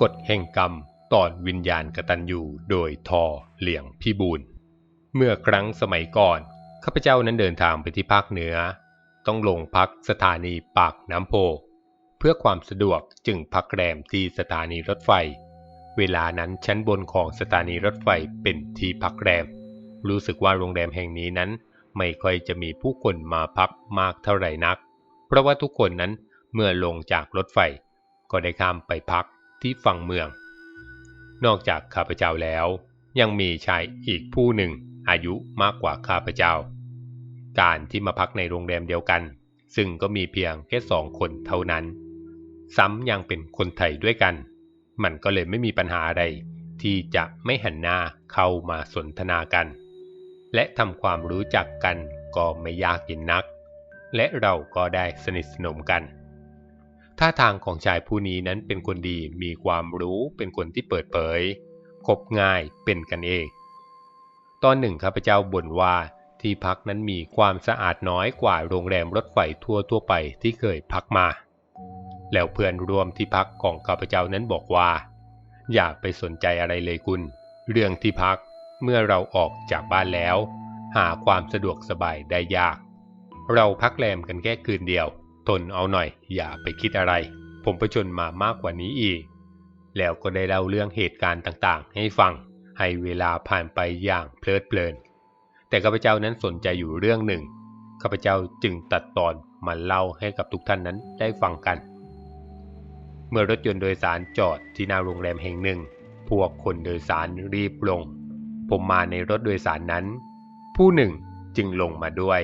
กฎแห่งกรรมตอนวิญญาณกตัญญูโดยทอเหลียงพี่บูลเมื่อครั้งสมัยก่อนข้าพเจ้านั้นเดินทางไปที่ภาคเหนือ ต้องลงพักสถานีปากน้ำโพ เพื่อความสะดวกจึงพักแรมที่สถานีรถไฟ เวลานั้นชั้นบนของสถานีรถไฟเป็นที่พักแรม รู้สึกว่าโรงแรมแห่งนี้นั้น ไม่ค่อยจะมีผู้คนมาพักมากเท่าไหร่นัก เพราะว่าทุกคนนั้นเมื่อลงจากรถไฟ ก็ได้ข้ามไปพัก ที่ฝั่งเมือง นอกจากข้าพเจ้าแล้ว ยังมีชายอีกผู้หนึ่งอายุมากกว่าข้าพเจ้า การที่มาพักในโรงแรมเดียวกัน ซึ่งก็มีเพียงแค่สองคนเท่านั้น ซ้ำยังเป็นคนไทยด้วยกัน มันก็เลยไม่มีปัญหาอะไร ที่จะไม่หันหน้าเข้ามาสนทนากัน และทำความรู้จักกันก็ไม่ยากเย็นนัก และเราก็ได้สนิทสนมกัน ท่าทางของชายผู้นี้นั้นเป็นคนดีมีความรู้เป็นคนที่เปิดเผยคบง่ายเป็นกันเอง ตอนหนึ่งข้าพเจ้าบ่นว่าที่พักนั้นมีความสะอาดน้อยกว่าโรงแรมรถไฟทั่วทั่วไปที่เคยพักมา แล้วเพื่อนร่วมที่พักของข้าพเจ้านั้นบอกว่า อย่าไปสนใจอะไรเลยคุณ เรื่องที่พักเมื่อเราออกจากบ้านแล้ว หาความสะดวกสบายได้ยาก เราพักแรมกันแค่คืนเดียว ทนเอาหน่อย อย่าไปคิดอะไร ผมประชนมามากกว่านี้อีก แล้วก็ได้เล่าเรื่องเหตุการณ์ต่างๆ ให้ฟัง ให้เวลาผ่านไปอย่างเพลิดเพลิน แต่ข้าพเจ้านั้นสนใจอยู่เรื่องหนึ่ง ข้าพเจ้าจึงตัดตอนมาเล่าให้กับทุกท่านนั้นได้ฟังกัน เมื่อรถยนต์โดยสารจอดที่หน้าโรงแรมแห่งหนึ่ง พวกคนโดยสารรีบลง ผมมาในรถโดยสารนั้น ผู้หนึ่งจึงลงมาด้วย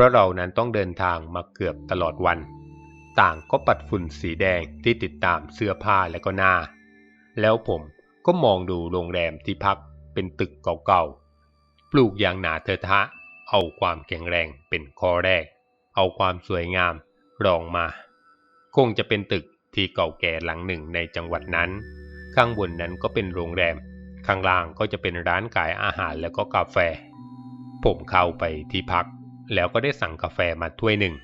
ราะเรานั้นต้องเดินทางมาเกือบตลอดวัน ต่างก็ปัดฝุ่นสีแดงที่ติดตามเสื้อผ้าและก็หน้า แล้วผมก็มองดูโรงแรมที่พักเป็นตึกเก่าๆ ปลูกอย่างหนาเทอะทะ เอาความแข็งแรงเป็นข้อแรก เอาความสวยงามรองมา คงจะเป็นตึกที่เก่าแก่หลังหนึ่งในจังหวัดนั้น ข้างบนนั้นก็เป็นโรงแรม ข้างล่างก็จะเป็นร้านขายอาหารแล้วก็กาแฟ ผมเข้าไปที่พัก แล้วก็ได้สั่งกาแฟมาถ้วยหนึ่ง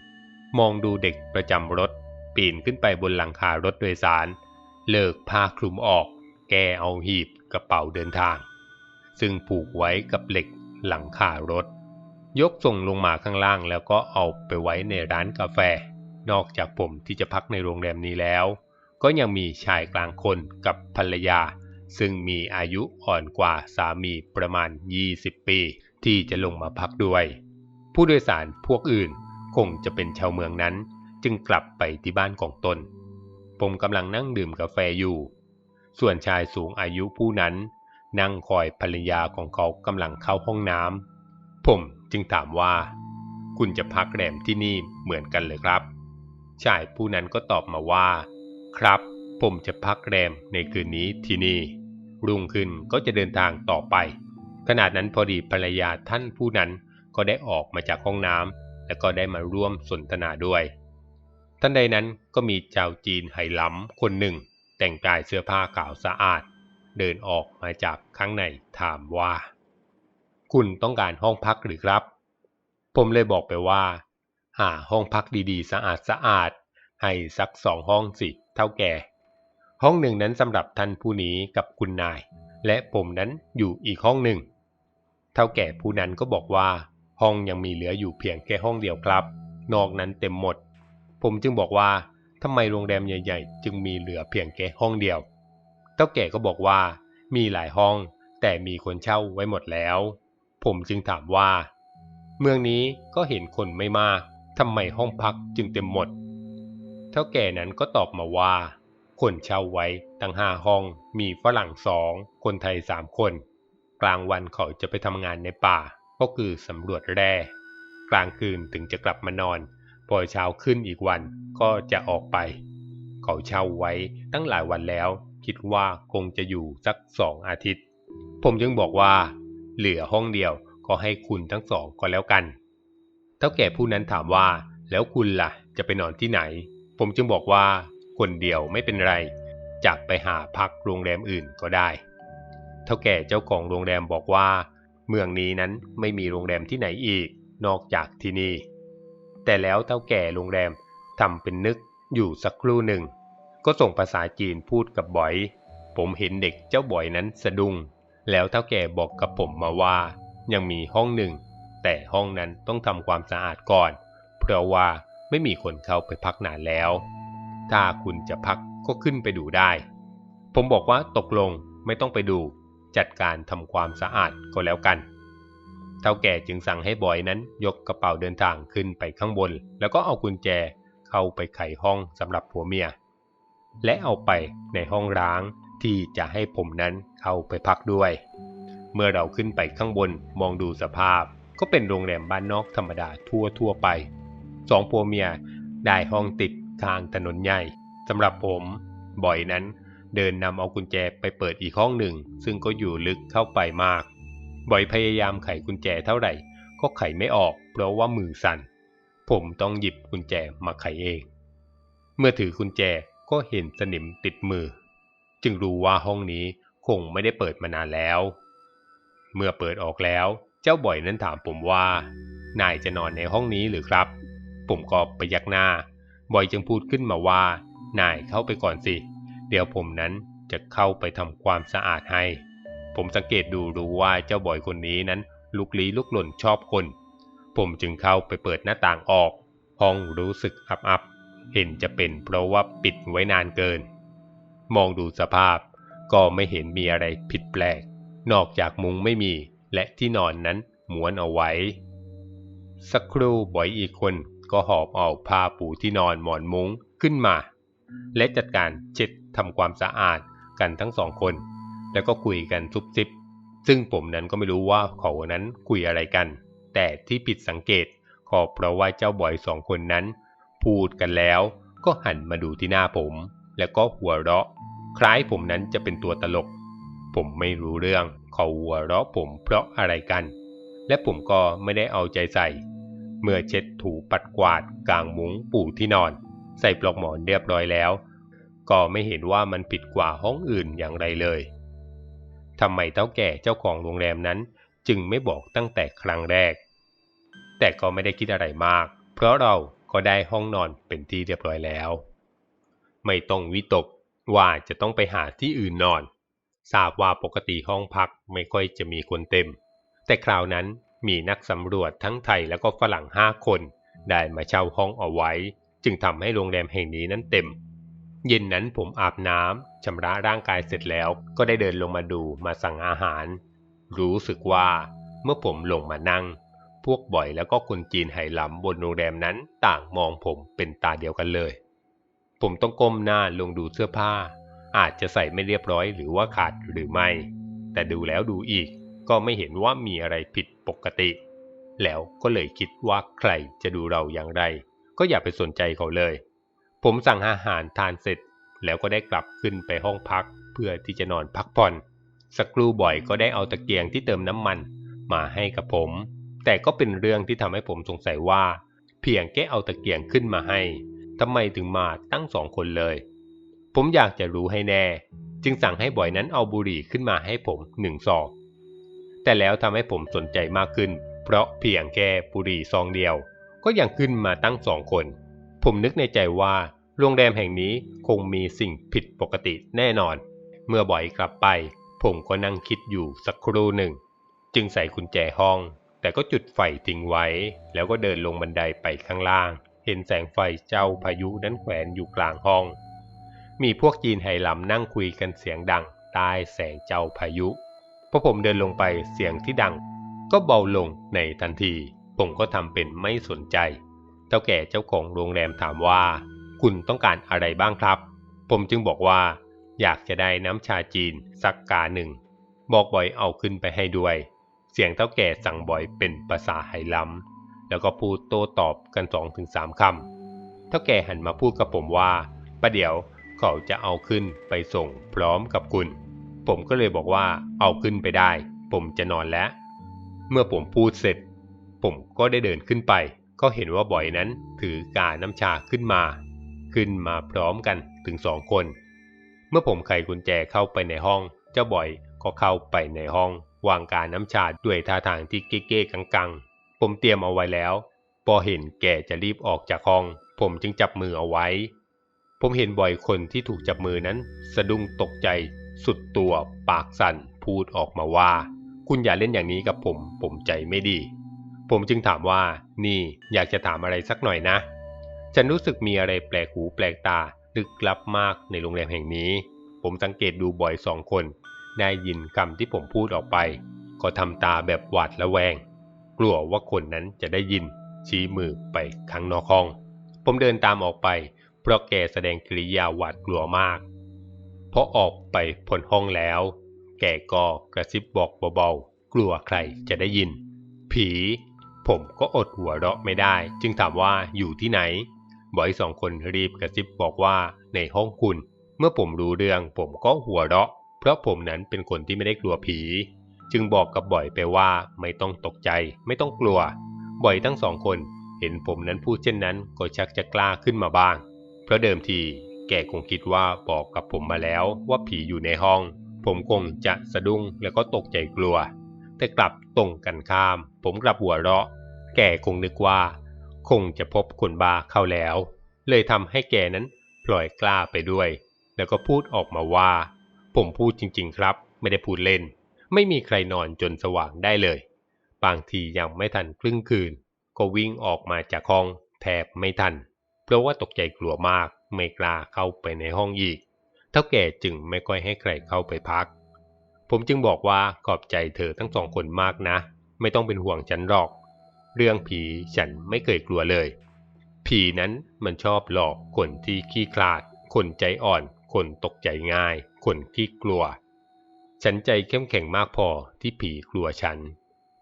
มองดูเด็กประจำรถ ปีนขึ้นไปบนหลังคารถโดยสาร เลิกผ้าคลุมออก แกเอาหีบกระเป๋าเดินทาง ซึ่งผูกไว้กับเหล็กหลังคารถ ยกส่งลงมาข้างล่างแล้วก็เอาไปไว้ในร้านกาแฟ นอกจากผมที่จะพักในโรงแรมนี้แล้ว ก็ยังมีชายกลางคนกับภรรยา ซึ่งมีอายุอ่อนกว่าสามีประมาณ 20 ปี ที่จะลงมาพักด้วย ผู้โดยสารพวกอื่นคงจะเป็นชาวเมืองนั้น จึงกลับไปที่บ้านของตน ผมกำลังนั่งดื่มกาแฟอยู่ ส่วนชายสูงอายุผู้นั้น นั่งคอยภรรยาของเขากำลังเข้าห้องน้ำผมจึงถามว่า คุณจะพักแรมที่นี่เหมือนกันเลยครับ ชายผู้นั้นก็ตอบมาว่า ครับ ผมจะพักแรมในคืนนี้ที่นี่ รุ่งขึ้นก็จะเดินทางต่อไปขณะนั้นพอดีภรรยาท่านผู้นั้น ก็ได้ออกมาจากห้องน้ำและก็ได้มาร่วมสนทนาด้วย ท่านใดนั้นก็มีชาวจีนไหหลำคนหนึ่ง แต่งกายเสื้อผ้าขาวสะอาด เดินออกมาจากข้างในถามว่า คุณต้องการห้องพักหรือครับ ผมเลยบอกไปว่า หาห้องพักดีๆ สะอาดสะอาดให้สักสองห้องสิเท่าแก่ ห้องหนึ่งนั้นสำหรับท่านผู้นี้กับคุณนาย และผมนั้นอยู่อีกห้องหนึ่ง เท่าแก่ผู้นั้นก็บอกว่า ห้องยังมีเหลืออยู่เพียงแค่ห้องเดียวครับ นอกนั้นเต็มหมด ผมจึงบอกว่าทำไมโรงแรมใหญ่ ๆ จึงมีเหลือเพียงแค่ห้องเดียวเท่าแก่ก็บอกว่ามีหลายห้อง แต่มีคนเช่าไว้หมดแล้ว ผมจึงถามว่า เมืองนี้ก็เห็นคนไม่มากทำไมห้องพักจึงเต็มหมด เท่าแก่นั้นก็ตอบมาว่า คนเช่าไว้ตั้งห้าห้อง มีฝรั่งสอง คนไทยสามคน กลางวันเขาจะไปทำงานในป่า ก็คือสำรวจแร่ กลางคืนถึงจะกลับมานอน พอเช้าขึ้นอีกวันก็จะออกไป เขาเช่าไว้ตั้งหลายวันแล้ว คิดว่าคงจะอยู่สักสองอาทิตย์ ผมจึงบอกว่า เหลือห้องเดียวก็ให้คุณทั้งสองก็แล้วกัน เท่าแก่ผู้นั้นถามว่า แล้วคุณล่ะ จะไปนอนที่ไหน ผมจึงบอกว่า คนเดียวไม่เป็นไรจะไปหาพักโรงแรมอื่นก็ได้ เท่าแก่เจ้าของโรงแรมบอกว่า เมืองนี้นั้นไม่มีโรงแรมที่ไหนอีกนอกจากที่นี่ แต่แล้วเท่าแก่โรงแรมทำเป็นนึกอยู่สักครู่หนึ่ง ก็ส่งภาษาจีนพูดกับบอย ผมเห็นเด็กเจ้าบอยนั้นสะดุ้ง แล้วเท่าแก่บอกกับผมมาว่า ยังมีห้องหนึ่ง แต่ห้องนั้นต้องทำความสะอาดก่อน เพราะว่าไม่มีคนเข้าไปพักนานแล้ว ถ้าคุณจะพักก็ขึ้นไปดูได้ ผมบอกว่าตกลงไม่ต้องไปดู จัดการทำความสะอาดก็แล้วกัน เท่าแก่จึงสั่งให้บอยนั้นยกกระเป๋าเดินทางขึ้นไปข้างบน แล้วก็เอากุญแจเข้าไปไขห้องสำหรับผัวเมีย และเอาไปในห้องร้างที่จะให้ผมนั้นเข้าไปพักด้วย เมื่อเราขึ้นไปข้างบนมองดูสภาพ ก็เป็นโรงแรมบ้านนอกธรรมดาทั่วทั่วไป สองผัวเมียได้ห้องติดทางถนนใหญ่สำหรับผมบ่อยนั้น เดินนำเอากุญแจไปเปิดอีกห้องหนึ่ง ซึ่งก็อยู่ลึกเข้าไปมากบ่อยพยายามไขกุญแจเท่าไหร่ ก็ไขไม่ออก เพราะว่ามือสั่น ผมต้องหยิบกุญแจมาไขเอง เมื่อถือกุญแจก็เห็นสนิมติดมือ จึงรู้ว่าห้องนี้คงไม่ได้เปิดมานานแล้ว เมื่อเปิดออกแล้วเจ้าบ่อยนั้นถามผมว่า นายจะนอนในห้องนี้หรือครับ ผมก็ไปยักหน้า บ่อยจึงพูดขึ้นมาว่า นายเข้าไปก่อนสิ เดี๋ยวผมนั้นจะเข้าไปทำความสะอาดให้ ผมสังเกตดูรู้ว่าเจ้าบอยคนนี้นั้นลุกลี้ลุกหล่นชอบคน ผมจึงเข้าไปเปิดหน้าต่างออก ห้องรู้สึกอับอับเห็นจะเป็นเพราะว่าปิดไว้นานเกิน มองดูสภาพก็ไม่เห็นมีอะไรผิดแปลก นอกจากมุ้งไม่มี และที่นอนนั้นหมวนเอาไว้ สักครู่บอยอีกคนก็หอบเอาผ้าปูที่นอนหมอนมุ้งขึ้นมา และจัดการเช็ด ทำความสะอาดกันทั้งสองคน แล้วก็คุยกันซุบซิบ ซึ่งผมนั้นก็ไม่รู้ว่าเขานั้นคุยอะไรกัน แต่ที่ผิดสังเกตก็เพราะว่าเจ้าบอยสองคนนั้น พูดกันแล้วก็หันมาดูที่หน้าผม แล้วก็หัวเราะ คล้ายผมนั้นจะเป็นตัวตลก ผมไม่รู้เรื่องเขาหัวเราะผมเพราะอะไรกัน และผมก็ไม่ได้เอาใจใส่ เมื่อเช็ดถูปัดกวาดกลางมุ้งปูที่นอน ใส่ปลอกหมอนเรียบร้อยแล้ว ก็ไม่เห็นว่ามันผิดกว่าห้องอื่นอย่างไรเลยทำไมเท่าแก่เจ้าของโรงแรมนั้น จึงไม่บอกตั้งแต่ครั้งแรก แต่ก็ไม่ได้คิดอะไรมาก เพราะเราก็ได้ห้องนอนเป็นที่เรียบร้อยแล้ว ไม่ต้องวิตกว่าจะต้องไปหาที่อื่นนอน ทราบว่าปกติห้องพักไม่ค่อยจะมีคนเต็ม แต่คราวนั้นมีนักสำรวจทั้งไทยแล้วก็ฝรั่งห้าคน ได้มาเช่าห้องเอาไว้ จึงทำให้โรงแรมแห่งนี้นั้นเต็ม เย็นนั้นผมอาบน้ำชำระร่างกายเสร็จแล้วก็ได้เดินลงมาดูมาสั่งอาหาร รู้สึกว่าเมื่อผมลงมานั่ง พวกบ่อยแล้วก็คนจีนไหหลำบนโรงแรมนั้นต่างมองผมเป็นตาเดียวกันเลย ผมต้องก้มหน้าลงดูเสื้อผ้า อาจจะใส่ไม่เรียบร้อยหรือว่าขาดหรือไม่ แต่ดูแล้วดูอีกก็ไม่เห็นว่ามีอะไรผิดปกติ แล้วก็เลยคิดว่าใครจะดูเราอย่างไร ก็อย่าไปสนใจเขาเลย ผมสั่งอาหารทานเสร็จ แล้วก็ได้กลับขึ้นไปห้องพักเพื่อที่จะนอนพักผ่อนสักครูบ่อยก็ได้เอาตะเกียงที่เติมน้ำมันมาให้กับผม แต่ก็เป็นเรื่องที่ทำให้ผมสงสัยว่า เพียงแค่เอาตะเกียงขึ้นมาให้ทำไมถึงมาตั้งสองคนเลย ผมอยากจะรู้ให้แน่ จึงสั่งให้บ่อยนั้นเอาบุหรี่ขึ้นมาให้ผมหนึ่งซองแต่แล้วทำให้ผมสนใจมากขึ้น เพราะเพียงแค่บุหรี่ซองเดียว ก็ยังขึ้นมาตั้งสองคน ผมนึกในใจว่า โรงแรมแห่งนี้คงมีสิ่งผิดปกติแน่นอน เมื่อบ่อยกลับไป ผมก็นั่งคิดอยู่สักครู่หนึ่ง จึงใส่กุญแจห้อง แต่ก็จุดไฟทิ้งไว้ แล้วก็เดินลงบันไดไปข้างล่าง เห็นแสงไฟเจ้าพายุนั้นแขวนอยู่กลางห้อง มีพวกจีนไหหลำนั่งคุยกันเสียงดังใต้แสงเจ้าพายุพอผมเดินลงไปเสียงที่ดัง ก็เบาลงในทันที ผมก็ทำเป็นไม่สนใจเจ้าแก่เจ้าของโรงแรมถามว่า คุณต้องการอะไรบ้างครับ ผมจึงบอกว่า อยากจะได้น้ำชาจีนสักกาหนึ่ง บอกบ่อยเอาขึ้นไปให้ด้วย เสียงเท่าแก่สั่งบ่อยเป็นภาษาไหล้ำแล้วก็พูดโต้ตอบกันสองถึงสามคำเท่าแก่หันมาพูดกับผมว่าประเดี๋ยวเขาจะเอาขึ้นไปส่งพร้อมกับคุณ ผมก็เลยบอกว่าเอาขึ้นไปได้ ผมจะนอนแล้ว เมื่อผมพูดเสร็จ ผมก็ได้เดินขึ้นไป ก็เห็นว่าบ่อยนั้นถือกาน้ำชาขึ้นมา ขึ้นมาพร้อมกันถึงสองคน เมื่อผมไขกุญแจเข้าไปในห้อง เจ้าบ่อยก็เข้าไปในห้อง วางกาน้ำชาด้วยท่าทางที่เก๊ๆกังๆ ผมเตรียมเอาไว้แล้ว พอเห็นแกจะรีบออกจากห้อง ผมจึงจับมือเอาไว้ ผมเห็นบ่อยคนที่ถูกจับมือนั้น สะดุ้งตกใจ สุดตัวปากสั่นพูดออกมาว่า คุณอย่าเล่นอย่างนี้กับผม ผมใจไม่ดี ผมจึงถามว่า นี่อยากจะถามอะไรสักหน่อยนะ ฉันรู้สึกมีอะไรแปลกหูแปลกตาลึกลับมากในโรงแรมแห่งนี้ ผมสังเกตดูบ่อยสองคนได้ยินคำที่ผมพูดออกไป ก็ทำตาแบบหวาดระแวง กลัวว่าคนนั้นจะได้ยิน ชี้มือไปข้างนอกห้อง ผมเดินตามออกไป เพราะแกแสดงกิริยาหวาดกลัวมากพอออกไปพ้นห้องแล้ว แกก็กระซิบบอกเบาๆ กลัวใครจะได้ยิน ผี ผมก็อดหัวเราะไม่ได้ จึงถามว่าอยู่ที่ไหน บอยสองคนรีบกระซิบบอกว่าในห้องคุณ เมื่อผมรู้เรื่องผมก็หัวเราะ เพราะผมนั้นเป็นคนที่ไม่ได้กลัวผี จึงบอกกับบ่อยไปว่าไม่ต้องตกใจ ไม่ต้องกลัวบ่อยทั้งสองคนเห็นผมนั้นพูดเช่นนั้นก็ชักจะกล้าขึ้นมาบ้าง เพราะเดิมทีแกคงคิดว่าบอกกับผมมาแล้วว่าผีอยู่ในห้อง ผมคงจะสะดุ้งแล้วก็ตกใจกลัว แต่กลับตรงกันข้าม ผมกลับหัวเราะ แกคงนึกว่า คงจะพบคนบ้าเข้าแล้ว เลยทำให้แกนั้นปล่อยกล้าไปด้วย แล้วก็พูดออกมาว่า ผมพูดจริง ๆ ครับ ไม่ได้พูดเล่น ไม่มีใครนอนจนสว่างได้เลย บางทียังไม่ทันครึ่งคืน ก็วิ่งออกมาจากห้องแทบไม่ทัน เพราะว่าตกใจกลัวมากไม่กล้าเข้าไปในห้องอีก เท่าแก่จึงไม่ค่อยให้ใครเข้าไปพัก ผมจึงบอกว่าขอบใจเธอทั้งสองคนมากนะ ไม่ต้องเป็นห่วงฉันหรอก เรื่องผีฉันไม่เคยกลัวเลย ผีนั้นมันชอบหลอกคนที่ขี้คลาด คนใจอ่อน คนตกใจง่าย คนขี้กลัว ฉันใจเข้มแข็งมากพอที่ผีกลัวฉัน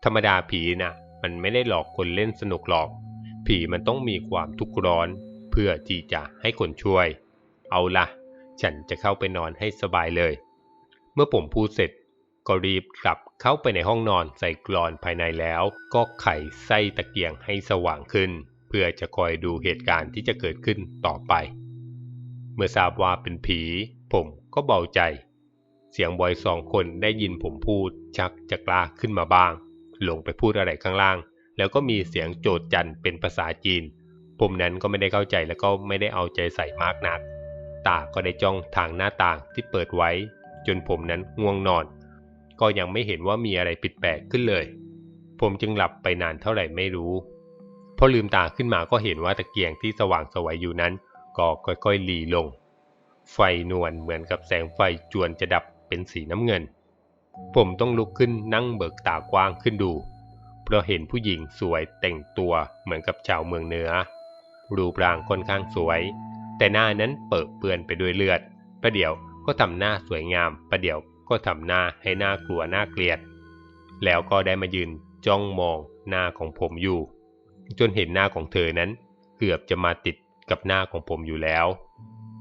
ธรรมดาผีนะ่ะ มันไม่ได้หลอกคนเล่นสนุกหรอก ผีมันต้องมีความทุกข์ร้อน เพื่อที่จะให้คนช่วย เอาละฉันจะเข้าไปนอนให้สบายเลย เมื่อผมพูดเสร็จ ก็รีบกลับเข้าไปในห้องนอนใส่กรอนภายในแล้ว ก็ไขไส้ตะเกียงให้สว่างขึ้น เพื่อจะคอยดูเหตุการณ์ที่จะเกิดขึ้นต่อไป เมื่อทราบว่าเป็นผี ผมก็เบาใจ เสียงบอยสองคนได้ยินผมพูดชักจะกล้าขึ้นมาบ้าง ลงไปพูดอะไรข้างล่าง แล้วก็มีเสียงโจดจันเป็นภาษาจีน ผมนั้นก็ไม่ได้เข้าใจแล้วก็ไม่ได้เอาใจใส่มากนักตาก็ได้จ้องทางหน้าต่างที่เปิดไว้ จนผมนั้นง่วงนอน ก็ยังไม่เห็นว่ามีอะไรผิดแปลกขึ้นเลย ผมจึงหลับไปนานเท่าไหร่ไม่รู้ พอลืมตาขึ้นมาก็เห็นว่าตะเกียงที่สว่างสวัยอยู่นั้น ก็ค่อยๆหลีลง ไฟนวลเหมือนกับแสงไฟจวนจะดับเป็นสีน้ำเงิน ผมต้องลุกขึ้นนั่งเบิกตากว้างขึ้นดู เพราะเห็นผู้หญิงสวยแต่งตัวเหมือนกับชาวเมืองเหนือ รูปร่างค่อนข้างสวย แต่หน้านั้นเปิดเปื้อนไปด้วยเลือด ประเดี๋ยวก็ทำหน้าสวยงาม ประเดี๋ยว ก็ทำหน้าให้หน้ากลัวหน้าเกลียด แล้วก็ได้มายืนจ้องมองหน้าของผมอยู่ จนเห็นหน้าของเธอนั้น เกือบจะมาติดกับหน้าของผมอยู่แล้ว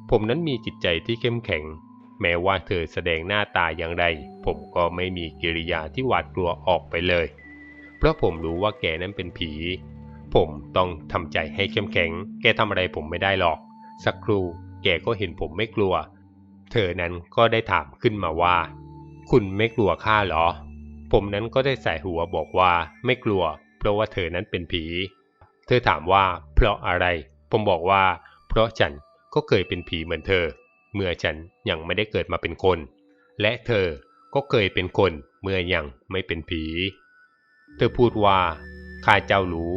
ผมนั้นมีจิตใจที่เข้มแข็ง แม้ว่าเธอแสดงหน้าตาอย่างไร ผมก็ไม่มีกิริยาที่หวาดกลัวออกไปเลย เพราะผมรู้ว่าแกนั้นเป็นผี ผมต้องทำใจให้เข้มแข็ง แกทำอะไรผมไม่ได้หรอก สักครู่แกก็เห็นผมไม่กลัว เธอนั้นก็ได้ถามขึ้นมาว่า คุณไม่กลัวข้าหรอ ผมนั้นก็ได้ใส่หัวบอกว่าไม่กลัว เพราะว่าเธอนั้นเป็นผี เธอถามว่าเพราะอะไร ผมบอกว่า เพราะฉันก็เคยเป็นผีเหมือนเธอ เมื่อฉันยังไม่ได้เกิดมาเป็นคน และเธอก็เคยเป็นคนเมื่อยังไม่เป็นผี เธอพูดว่าข้าเจ้ารู้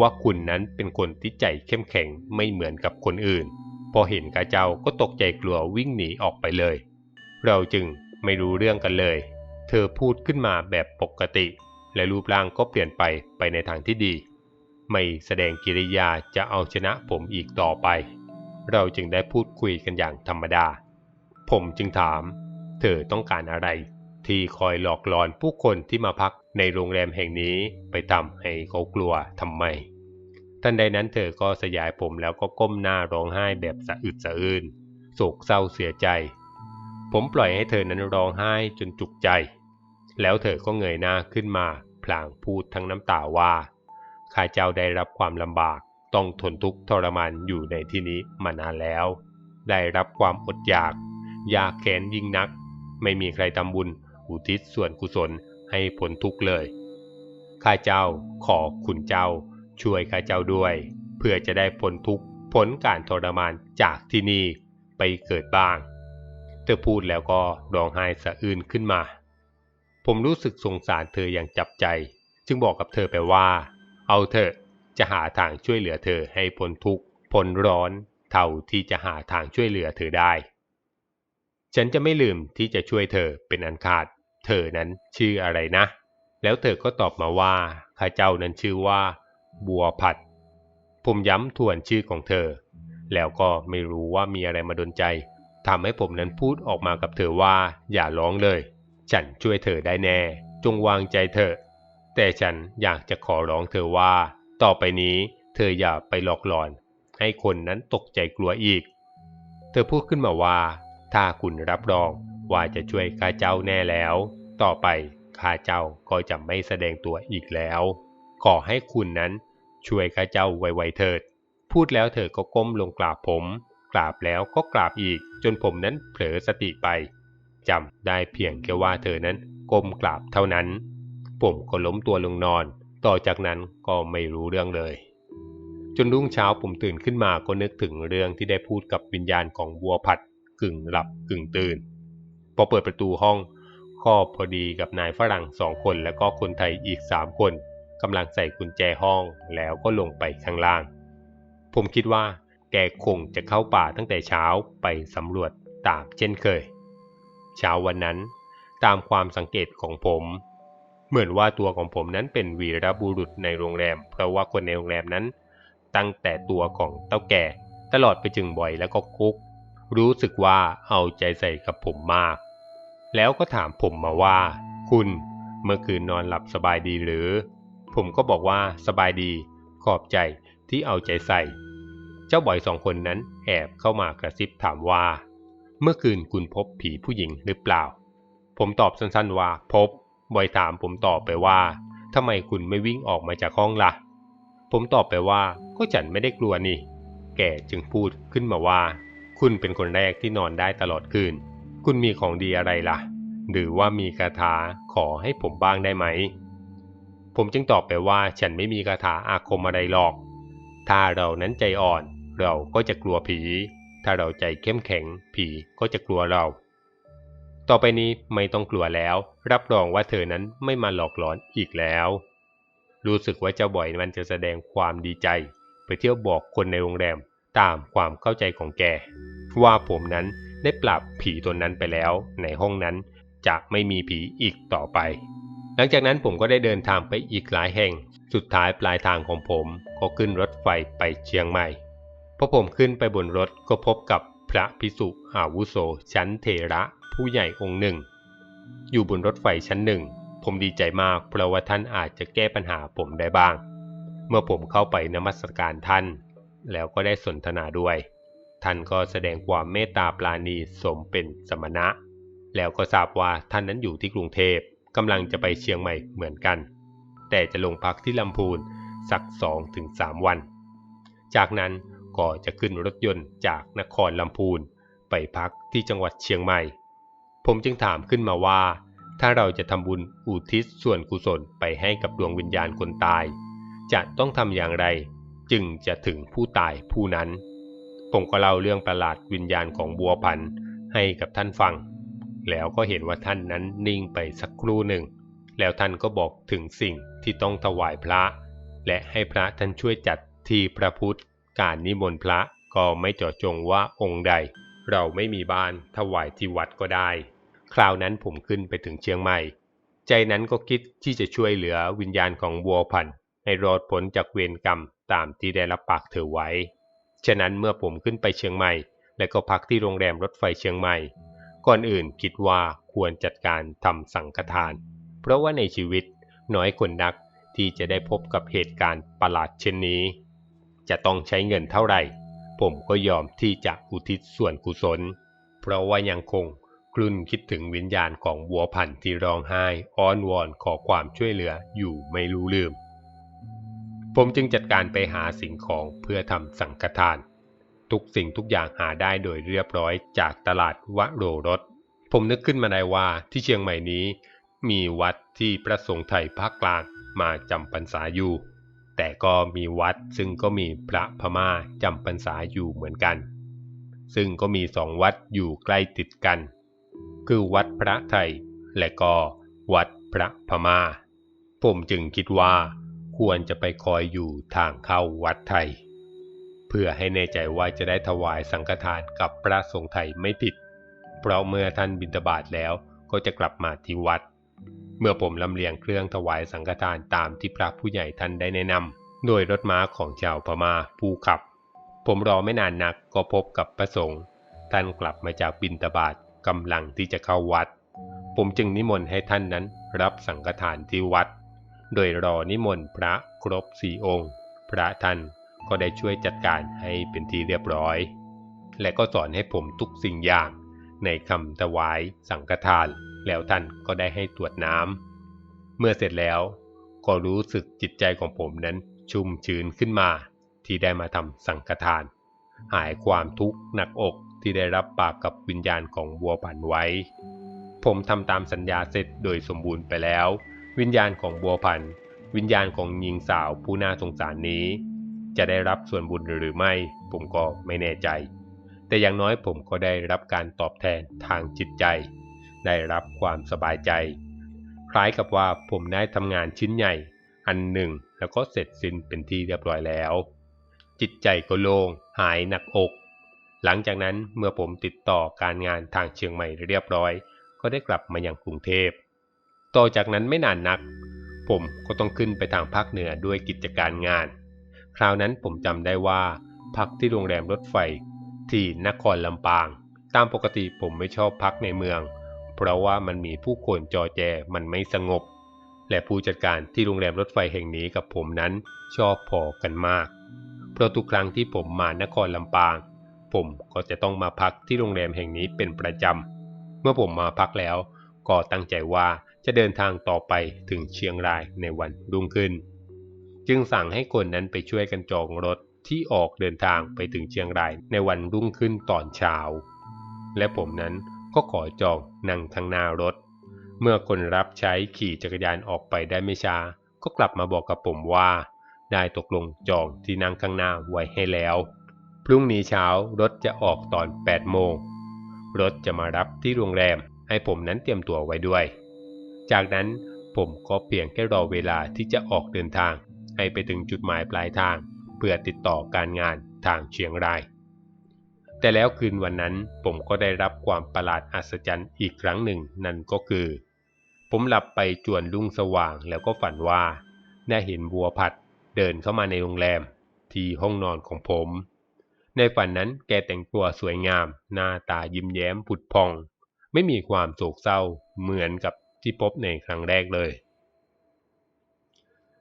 ว่าคุณนั้นเป็นคนที่ใจเข้มแข็งไม่เหมือนกับคนอื่น พอเห็นกาเจ้าก็ตกใจกลัววิ่งหนีออกไปเลย เราจึงไม่รู้เรื่องกันเลย เธอพูดขึ้นมาแบบปกติ และรูปร่างก็เปลี่ยนไปไปในทางที่ดี ไม่แสดงกิริยาจะเอาชนะผมอีกต่อไป เราจึงได้พูดคุยกันอย่างธรรมดา ผมจึงถาม เธอต้องการอะไร ที่คอยหลอกหลอนผู้คนที่มาพักในโรงแรมแห่งนี้ไปทำให้เขากลัวทำไม ทันใดนั้นเธอก็สยายผมแล้วก็ก้มหน้าร้องไห้แบบสะอึดสะอื้นโศกเศร้าเสียใจ ผมปล่อยให้เธอนั้นร้องไห้จนจุกใจ แล้วเธอก็เงยหน้าขึ้นมา พลางพูดทั้งน้ำตาว่าข้าเจ้าได้รับความลำบาก ต้องทนทุกข์ทรมานอยู่ในที่นี้มานานแล้ว ได้รับความอดอยาก ยากแค้นยิ่งนัก ไม่มีใครทำบุญอุทิศส่วนกุศลให้ผลทุกข์เลยข้าเจ้าขอคุณเจ้า ช่วยข้าเจ้าด้วย เพื่อจะได้พ้นทุกข์ผลการทรมานจากที่นี่ไปเกิดบ้าง เธอพูดแล้วก็ร้องไห้สะอื้นขึ้นมา ผมรู้สึกสงสารเธออย่างจับใจ จึงบอกกับเธอไปว่า เอาเถอะจะหาทางช่วยเหลือเธอให้พ้นทุกข์พ้นร้อน เท่าที่จะหาทางช่วยเหลือเธอได้ ฉันจะไม่ลืมที่จะช่วยเธอเป็นอันขาด เธอนั้นชื่ออะไรนะ แล้วเธอก็ตอบมาว่าข้าเจ้านั้นชื่อว่า บัวผัด ผมย้ำทวนชื่อของเธอ แล้วก็ไม่รู้ว่ามีอะไรมาดนใจทำให้ผมนั้นพูดออกมากับเธอว่าอย่าร้องเลย ฉันช่วยเธอได้แน่ จงวางใจเถอแต่ฉันอยากจะขอร้องเธอว่า ต่อไปนี้เธออย่าไปหลอกหลอน ให้คนนั้นตกใจกลัวอีก เธอพูดขึ้นมาว่า ถ้าคุณรับรองว่าจะช่วยข้าเจ้าแน่แล้ว ต่อไปข้าเจ้าก็จะไม่แสดงตัวอีกแล้ว ขอให้คุณนั้น ช่วยข้าเจ้าไวๆเถิด พูดแล้วเธอก็ก้มลงกราบผม กราบแล้วก็กราบอีก จนผมนั้นเผลอสติไปจำได้เพียงแค่ว่าเธอนั้นก้มกราบเท่านั้น ผมก็ล้มตัวลงนอน ต่อจากนั้นก็ไม่รู้เรื่องเลย จนรุ่งเช้าผมตื่นขึ้นมาก็นึกถึงเรื่องที่ได้พูดกับวิญญาณของบัวผัดกึ่งหลับกึ่งตื่น พอเปิดประตูห้องก็พอดีกับนายฝรั่งสองคนแล้วก็คนไทยอีกสามคน กำลังใส่กุญแจห้องแล้วก็ลงไปข้างล่าง ผมคิดว่าแกคงจะเข้าป่าตั้งแต่เช้าไปสำรวจตามเช่นเคย เช้าวันนั้นตามความสังเกตของผม เหมือนว่าตัวของผมนั้นเป็นวีรบุรุษในโรงแรม เพราะว่าคนในโรงแรมนั้น ตั้งแต่ตัวของเต้าแก่ตลอดไปจึงบ่อยแล้วก็คุก รู้สึกว่าเอาใจใส่กับผมมาก แล้วก็ถามผมมาว่า คุณเมื่อคืนนอนหลับสบายดีหรือ ผมก็บอกว่าสบายดี ขอบใจที่เอาใจใส่ เจ้าบ่อยสองคนนั้นแอบเข้ามากระซิบถามว่า เมื่อคืนคุณพบผีผู้หญิงหรือเปล่า ผมตอบสั้นๆว่าพบ บ่อยถามผมตอบไปว่าทำไมคุณไม่วิ่งออกมาจากห้องล่ะ ผมตอบไปว่าก็ฉันไม่ได้กลัวนี่ แกจึงพูดขึ้นมาว่า คุณเป็นคนแรกที่นอนได้ตลอดคืน คุณมีของดีอะไรล่ะ หรือว่ามีคาถาขอให้ผมบ้างได้ไหม ผมจึงตอบไปว่าฉันไม่มีคาถาอาคมอะไรหรอก ถ้าเรานั้นใจอ่อน เราก็จะกลัวผี ถ้าเราใจเข้มแข็ง ผีก็จะกลัวเรา ต่อไปนี้ไม่ต้องกลัวแล้ว รับรองว่าเธอนั้นไม่มาหลอกหลอนอีกแล้ว รู้สึกว่าเจ้าบ่อยมันจะแสดงความดีใจ ไปเที่ยวบอกคนในโรงแรมตามความเข้าใจของแก ว่าผมนั้นได้ปราบผีตนนั้นไปแล้ว ในห้องนั้นจะไม่มีผีอีกต่อไป หลังจากนั้นผมก็ได้เดินทางไปอีกหลายแห่ง สุดท้ายปลายทางของผมก็ขึ้นรถไฟไปเชียงใหม่พอผมขึ้นไปบนรถก็พบกับพระพิสุอาวุโสชั้นเทระผู้ใหญ่องค์หนึ่ง อยู่บนรถไฟชั้นหนึ่ง ผมดีใจมากเพราะว่าท่านอาจจะแก้ปัญหาผมได้บ้าง เมื่อผมเข้าไปนมัสการท่าน แล้วก็ได้สนทนาด้วย ท่านก็แสดงความเมตตาปราณีสมเป็นสมณะ แล้วก็ทราบว่าท่านนั้นอยู่ที่กรุงเทพ กำลังจะไปเชียงใหม่เหมือนกัน แต่จะลงพักที่ลำพูนสักสองถึงสามวัน จากนั้นก็จะขึ้นรถยนต์จากนครลำพูนไปพักที่จังหวัดเชียงใหม่ ผมจึงถามขึ้นมาว่า ถ้าเราจะทำบุญอุทิศส่วนกุศลไปให้กับดวงวิญญาณคนตาย จะต้องทำอย่างไร จึงจะถึงผู้ตายผู้นั้น ผมก็เล่าเรื่องประหลาดวิญญาณของบัวพันธ์ให้กับท่านฟัง แล้วก็เห็นว่าท่านนั้นนิ่งไปสักครู่หนึ่ง แล้วท่านก็บอกถึงสิ่งที่ต้องถวายพระ และให้พระท่านช่วยจัดที่พระพุทธ การนิมนต์พระก็ไม่เจาะจงว่าองค์ใด เราไม่มีบ้านถวายที่วัดก็ได้ คราวนั้นผมขึ้นไปถึงเชียงใหม่ ใจนั้นก็คิดที่จะช่วยเหลือวิญญาณของบัวพันให้รอดพ้นจากเวรกรรมตามที่ได้รับปากเธอไว้ ฉะนั้นเมื่อผมขึ้นไปเชียงใหม่ และก็พักที่โรงแรมรถไฟเชียงใหม่ ก่อนอื่นคิดว่าควรจัดการทำสังฆทาน เพราะว่าในชีวิตน้อยคนนักที่จะได้พบกับเหตุการณ์ประหลาดเช่นนี้ จะต้องใช้เงินเท่าไหร่ ผมก็ยอมที่จะอุทิศส่วนกุศล เพราะว่ายังคงกลุ่นคิดถึงวิญญาณของบัวพันธ์ที่ร้องไห้อ้อนวอนขอความช่วยเหลืออยู่ไม่รู้ลืม ผมจึงจัดการไปหาสิ่งของเพื่อทำสังฆทาน ทุกสิ่งทุกอย่างหาได้โดยเรียบร้อยจากตลาดวโรรส ผมนึกขึ้นมาได้ว่าที่เชียงใหม่นี้ มีวัดที่พระสงฆ์ไทยภาคกลางมาจำพรรษาอยู่ แต่ก็มีวัดซึ่งก็มีพระพม่าจำพรรษาอยู่เหมือนกัน ซึ่งก็มีสองวัดอยู่ใกล้ติดกัน คือวัดพระไทยและก็วัดพระพม่า ผมจึงคิดว่าควรจะไปคอยอยู่ทางเข้าวัดไทย เพื่อให้แน่ใจว่าจะได้ถวายสังฆทานกับพระสงฆ์ไทยไม่ผิด เพราะเมื่อท่านบิณฑบาตแล้วก็จะกลับมาที่วัด เมื่อผมลำเลียงเครื่องถวายสังฆทานตามที่พระผู้ใหญ่ท่านได้แนะนำโดยรถม้าของชาวพม่าผู้ขับ ผมรอไม่นานนักก็พบกับพระสงฆ์ท่านกลับมาจากบิณฑบาตกำลังที่จะเข้าวัด ผมจึงนิมนต์ให้ท่านนั้นรับสังฆทานที่วัด โดยรอนิมนต์พระครบสี่องค์ พระท่าน ก็ได้ช่วยจัดการให้เป็นที่เรียบร้อย และก็สอนให้ผมทุกสิ่งอย่างในคำถวายสังฆทาน แล้วท่านก็ได้ให้ตรวจน้ำ เมื่อเสร็จแล้วก็รู้สึกจิตใจของผมนั้นชุ่มชื้นขึ้นมา ที่ได้มาทำสังฆทาน หายความทุกข์หนักอกที่ได้รับปากกับวิญญาณของวัวผันไว้ ผมทำตามสัญญาเสร็จโดยสมบูรณ์ไปแล้ว วิญญาณของบัวพันวิญญาณของหญิงสาวผู้น่าสงสารนี้ จะได้รับส่วนบุญหรือไม่ ผมก็ไม่แน่ใจ แต่อย่างน้อยผมก็ได้รับการตอบแทนทางจิตใจ ได้รับความสบายใจ คล้ายกับว่าผมได้ทำงานชิ้นใหญ่ อันหนึ่ง แล้วก็เสร็จสิ้นเป็นที่เรียบร้อยแล้ว จิตใจก็โล่งหายหนักอก หลังจากนั้นเมื่อผมติดต่อการงานทางเชียงใหม่เรียบร้อย ก็ได้กลับมายังกรุงเทพต่อจากนั้นไม่นานนัก ผมก็ต้องขึ้นไปทางภาคเหนือด้วยกิจการงาน คราวนั้นผมจำได้ว่า พักที่โรงแรมรถไฟ ที่นครลำปาง ตามปกติผมไม่ชอบพักในเมือง เพราะว่ามันมีผู้คนจอแจมันไม่สงบ และผู้จัดการที่โรงแรมรถไฟแห่งนี้กับผมนั้นชอบพอกันมาก เพราะทุกครั้งที่ผมมานครลำปาง ผมก็จะต้องมาพักที่โรงแรมแห่งนี้เป็นประจำเมื่อผมมาพักแล้ว ก็ตั้งใจว่าจะเดินทางต่อไปถึงเชียงรายในวันรุ่งขึ้น จึงสั่งให้คนนั้นไปช่วยกันจองรถที่ออกเดินทางไปถึงเชียงรายในวันรุ่งขึ้นตอนเช้า และผมนั้นก็ขอจองนั่งทางหน้ารถ เมื่อคนรับใช้ขี่จักรยานออกไปได้ไม่ช้า ก็กลับมาบอกกับผมว่า ได้ตกลงจองที่นั่งข้างหน้าไว้ให้แล้ว พรุ่งนี้เช้ารถจะออกตอน 8 โมง รถจะมารับที่โรงแรมให้ผมนั้นเตรียมตัวไว้ด้วย จากนั้นผมก็เพียงแค่รอเวลาที่จะออกเดินทาง ให้ไปถึงจุดหมายปลายทาง เพื่อติดต่อการงานทางเชียงราย แต่แล้วคืนวันนั้นผมก็ได้รับความประหลาดอัศจรรย์อีกครั้งหนึ่งนั่นก็คือ ผมหลับไปจวนรุ่งสว่างแล้วก็ฝันว่าได้เห็นบัวผัดเดินเข้ามาในโรงแรม ที่ห้องนอนของผม ในฝันนั้นแกแต่งตัวสวยงาม หน้าตายิ้มแย้มผุดพอง ไม่มีความโศกเศร้าเหมือนกับที่พบในครั้งแรกเลย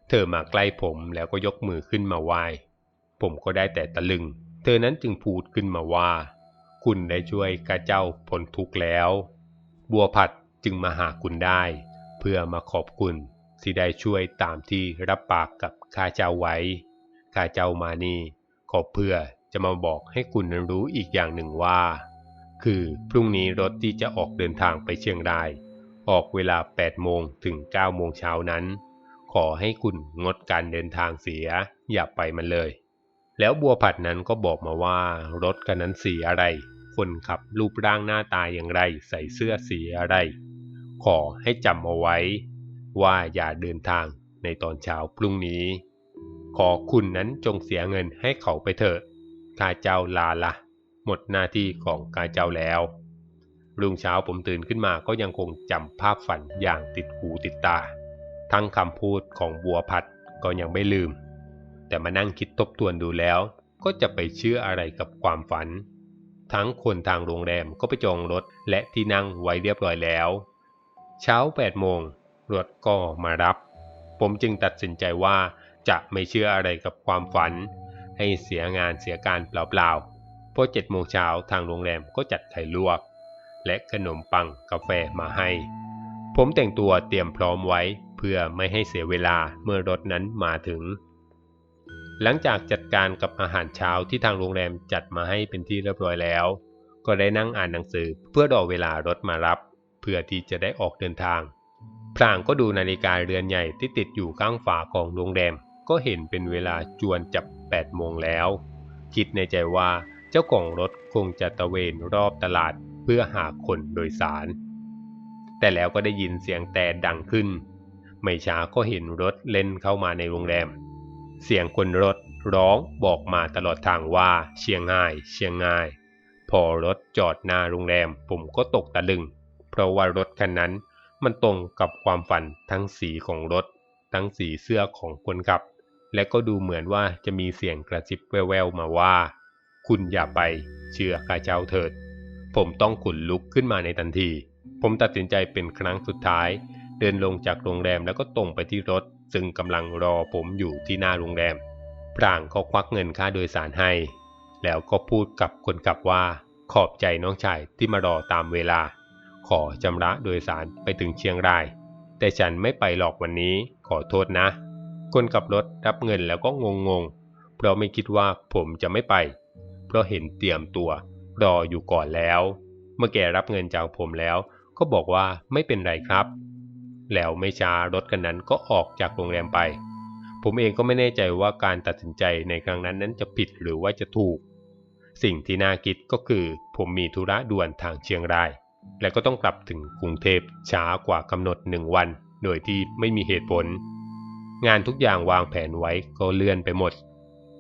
เธอมาใกล้ผมแล้วก็ยกมือขึ้นมาไหว้ ผมก็ได้แต่ตะลึง เธอนั้นจึงพูดขึ้นมาว่า คุณได้ช่วยข้าเจ้าพ้นทุกข์แล้ว บัวผัดจึงมาหาคุณได้ เพื่อมาขอบคุณที่ได้ช่วยตามที่รับปากกับข้าเจ้าไว้ ข้าเจ้ามานี่ขอเพื่อจะมาบอกให้คุณรู้อีกอย่างหนึ่งว่า คือพรุ่งนี้รถที่จะออกเดินทางไปเชียงราย ออกเวลา 8 โมงถึง 9 โมงเช้านั้น อให้คุณงดการเดินทางเสีย อย่าไปมันเลย แล้วบัวผัดนั้นก็บอกมาว่ารถคันนั้นสีอะไร คนขับรูปร่างหน้าตาอย่างไร ใส่เสื้อสีอะไร ขอให้จำเอาไว้ ว่าอย่าเดินทางในตอนเช้าพรุ่งนี้ ขอคุณนั้นจงเสียเงินให้เขาไปเถอะข้าเจ้าลาละหมดหน้าที่ของข้าเจ้าแล้วรุ่งเช้าผมตื่นขึ้นมาก็ยังคงจำภาพฝันอย่างติดหูติดตา ทั้งคำพูดของบัวพัดก็ยังไม่ลืม แต่มานั่งคิดทบทวนดูแล้ว ก็จะไปเชื่ออะไรกับความฝัน ทั้งคนทางโรงแรมก็ไปจองรถและที่นั่งไว้เรียบร้อยแล้ว เช้า8โมงรถก็มารับ ผมจึงตัดสินใจว่าจะไม่เชื่ออะไรกับความฝัน ให้เสียงานเสียการเปล่าๆเพราะ7โมงเช้าทางโรงแรมก็จัดไข่ลวก และขนมปังกาแฟมาให้ ผมแต่งตัวเตรียมพร้อมไว้ เพื่อไม่ให้เสียเวลาเมื่อรถนั้นมาถึง หลังจากจัดการกับอาหารเช้าที่ทางโรงแรมจัดมาให้เป็นที่เรียบร้อยแล้ว ก็ได้นั่งอ่านหนังสือเพื่อรอเวลารถมารับ เพื่อที่จะได้ออกเดินทาง พลางก็ดูนาฬิกาเรือนใหญ่ที่ติดอยู่ข้างฝาของโรงแรม ก็เห็นเป็นเวลาจวนจับ8โมงแล้ว คิดในใจว่าเจ้าของรถคงจะตะเวนรอบตลาดเพื่อหาคนโดยสาร แต่แล้วก็ได้ยินเสียงแต่ดังขึ้น ไม่ช้าก็เห็นรถเล่นเข้ามาในโรงแรม เสียงคนรถร้องบอกมาตลอดทางว่าเชียงง่ายเชียงง่าย พอรถจอดหน้าโรงแรมผมก็ตกตะลึง เพราะว่ารถคันนั้นมันตรงกับความฝันทั้งสีของรถ ทั้งสีเสื้อของคนขับ และก็ดูเหมือนว่าจะมีเสียงกระซิบแววๆมาว่า คุณอย่าไปเชื่อข้าเจ้าเถิด ผมต้องขุนลุกขึ้นมาในทันที ผมตัดสินใจเป็นครั้งสุดท้าย เดินลงจากโรงแรมแล้วก็ตรงไปที่รถ ซึ่งกำลังรอผมอยู่ที่หน้าโรงแรมพรางเขาควักเงินค่าโดยสารให้ แล้วก็พูดกับคนขับว่า ขอบใจน้องชายที่มารอตามเวลา ขอจำระโดยสารไปถึงเชียงราย แต่ฉันไม่ไปหรอกวันนี้ขอโทษนะ คนขับรถรับเงินแล้วก็งงๆเพราะไม่คิดว่าผมจะไม่ไป เพราะเห็นเตรียมตัว รออยู่ก่อนแล้ว เมื่อแกรับเงินจากผมแล้ว ก็บอกว่าไม่เป็นไรครับ แล้วไม่ช้ารถกันนั้นก็ออกจากโรงแรมไป ผมเองก็ไม่แน่ใจว่าการตัดสินใจในครั้งนั้นนั้นจะผิดหรือว่าจะถูก สิ่งที่น่าคิดก็คือผมมีธุระด่วนทางเชียงราย และก็ต้องกลับถึงกรุงเทพช้ากว่ากำหนดหนึ่งวัน โดยที่ไม่มีเหตุผล งานทุกอย่างวางแผนไว้ก็เลื่อนไปหมด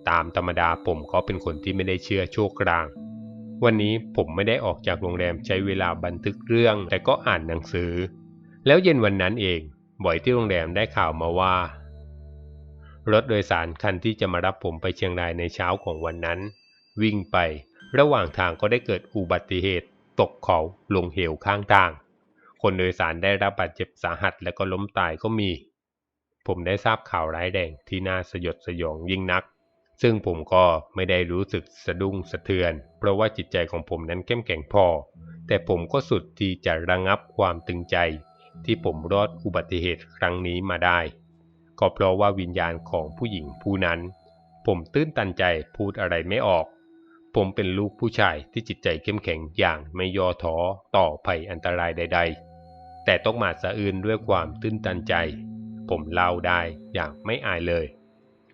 ตามธรรมดาผมก็เป็นคนที่ไม่ได้เชื่อโชคกลางวันนี้ผมไม่ได้ออกจากโรงแรมใช้เวลาบันทึกเรื่อง แต่ก็อ่านหนังสือ แล้วเย็นวันนั้นเองบ่อยที่โรงแรมได้ข่าวมาว่า รถโดยสารคันที่จะมารับผมไปเชียงรายในเช้าของวันนั้น วิ่งไประหว่างทางก็ได้เกิดอุบัติเหตุ ตกเขาลงเหวข้างทาง คนโดยสารได้รับบาดเจ็บสาหัสและก็ล้มตายก็มี ผมได้ทราบข่าวร้ายแรงที่น่าสยดสยองยิ่งนัก ซึ่งผมก็ไม่ได้รู้สึกสะดุ้งสะเทือน เพราะว่าจิตใจของผมนั้นเข้มแข็งพอ แต่ผมก็สุดที่จะระงับความตึงใจ ที่ผมรอดอุบัติเหตุครั้งนี้มาได้ ก็เพราะว่าวิญญาณของผู้หญิงผู้นั้น ผมตื้นตันใจพูดอะไรไม่ออก ผมเป็นลูกผู้ชายที่จิตใจเข้มแข็งอย่างไม่ย่อท้อต่อภัยอันตรายใด ๆ แต่ต้องมาสะอื่นด้วยความตื้นตันใจ ผมเล่าได้อย่างไม่อายเลย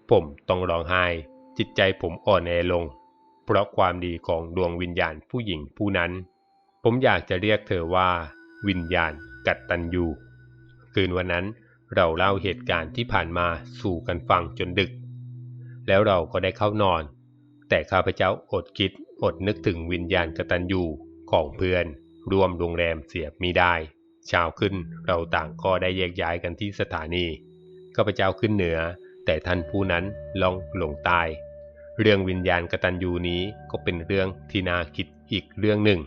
ผมต้องร้องไห้ จิตใจผมอ่อนแอลง เพราะความดีของดวงวิญญาณผู้หญิงผู้นั้น ผมอยากจะเรียกเธอว่า วิญญาณ กัตตันยูคืนวันนั้นเราเล่าเหตุการณ์ที่ผ่านมาสู่กันฟังจนดึก แล้วเราก็ได้เข้านอน แต่ข้าพเจ้าอดคิดอดนึกถึงวิญญาณกตัญญูของเพื่อนร่วมโรงแรมเสียมีได้เช้าขึ้นเราต่างก็ได้แยกย้ายกันที่สถานีข้าพเจ้าขึ้นเหนือ แต่ท่านผู้นั้นลองหลงใต้เรื่องวิญญาณกตัญญูนี้ก็เป็นเรื่องที่น่าคิดอีกเรื่องหนึ่ง